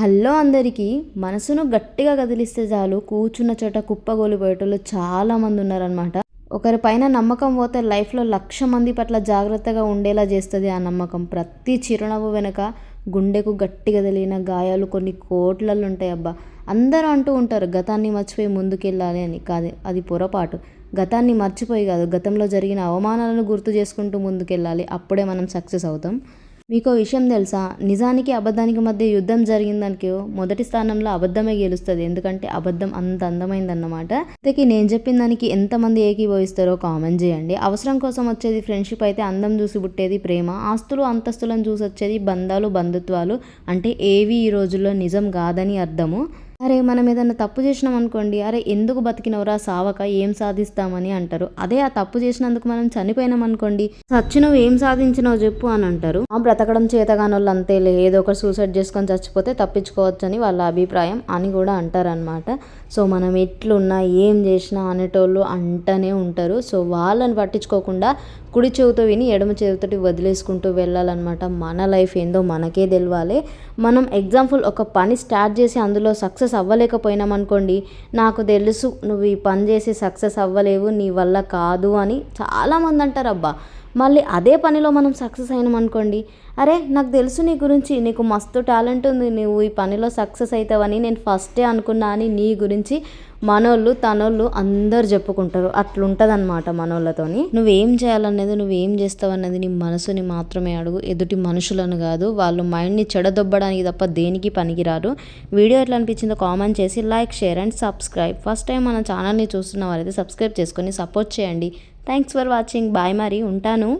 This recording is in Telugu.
హలో అందరికీ. మనసును గట్టిగా కదిలిస్తే చాలు. కూర్చున్న చోట కుప్పగోలిపోయేటోళ్ళు చాలామంది ఉన్నారనమాట ఒకరి పైన నమ్మకం పోతే లైఫ్లో లక్ష మంది పట్ల జాగ్రత్తగా ఉండేలా చేస్తుంది ఆ నమ్మకం. ప్రతి చిరునవ్వు వెనుక గుండెకు గట్టిగా తెలియన గాయాలు కొన్ని కోట్లలో ఉంటాయి అబ్బా. అందరూ అంటూ ఉంటారు గతాన్ని మర్చిపోయి ముందుకెళ్ళాలి అని. కాదు అది పొరపాటు. గతాన్ని మర్చిపోయి కాదు గతంలో జరిగిన అవమానాలను గుర్తు చేసుకుంటూ ముందుకెళ్ళాలి. అప్పుడే మనం సక్సెస్ అవుతాం. మీకు విషయం తెలుసా? నిజానికి అబద్ధానికి మధ్య యుద్ధం జరిగిందనికో మొదటి స్థానంలో అబద్ధమే గెలుస్తుంది. ఎందుకంటే అబద్ధం అంత అందమైందన్నమాట. ఇంతకీ నేను చెప్పిన దానికి ఎంతమంది ఏకీభవిస్తారో కామెంట్ చేయండి. అవసరం కోసం వచ్చేది ఫ్రెండ్షిప్ అయితే అందం చూసి పుట్టేది ప్రేమ. ఆస్తులు అంతస్తులను చూసి వచ్చేది బంధాలు బంధుత్వాలు. అంటే ఏవి ఈ రోజుల్లో నిజం కాదని అర్థము? అరే మనం ఏదైనా తప్పు చేసినాం అనుకోండి అరే ఎందుకు బతికినవరా సావక ఏం సాధిస్తామని అంటారు. అదే ఆ తప్పు చేసినందుకు మనం చనిపోయినాం అనుకోండి చచ్చి నువ్వు ఏం సాధించినావు చెప్పు అని అంటారు. ఆ బ్రతకడం చేతగాని వాళ్ళు అంతేలే ఏదో ఒకటి సూసైడ్ చేసుకొని చచ్చిపోతే తప్పించుకోవచ్చని వాళ్ళ అభిప్రాయం అని కూడా అంటారనమాట సో మనం ఎట్లున్నా ఏం చేసినా అనేటోళ్ళు అంటనే ఉంటారు. సో వాళ్ళని పట్టించుకోకుండా కుడి చెవితో విని ఎడమ చెవితోటి వదిలేసుకుంటూ వెళ్ళాలన్నమాట. మన లైఫ్ ఏందో మనకే తెలియాలి మనం ఎగ్జాంపుల్ ఒక పని స్టార్ట్ చేసి అందులో సక్సెస్ అవ్వలేకపోయినాం అనుకోండి నాకు తెలుసు నువ్వు ఈ పని చేసి సక్సెస్ అవ్వలేవు నీ వల్ల కాదు అని చాలామంది అంటారు అబ్బా. మళ్ళీ అదే పనిలో మనం సక్సెస్ అయినాం అనుకోండి. అరే నాకు తెలుసు నీ గురించి నీకు మస్తు టాలెంట్ ఉంది నువ్వు ఈ పనిలో సక్సెస్ అవుతావని నేను ఫస్టే అనుకున్నా అని నీ గురించి మనోళ్ళు తనోళ్ళు అందరు చెప్పుకుంటారు. అట్లుంటుంది మనోళ్ళతోని. నువ్వేం చేయాలనేది నువ్వేం చేస్తావు అన్నది నీ మనసుని మాత్రమే అడుగు. ఎదుటి మనుషులను కాదు వాళ్ళు మైండ్ని చెడదొబ్బడానికి తప్ప దేనికి పనికిరారు. వీడియో ఎట్లా అనిపించిందో కామెంట్ చేసి like share and subscribe. First time మన ఛానల్ని చూస్తున్న వారైతే సబ్స్క్రైబ్ చేసుకొని సపోర్ట్ చేయండి. థ్యాంక్స్ ఫర్ వాచింగ్ బాయ్ మరి ఉంటాను.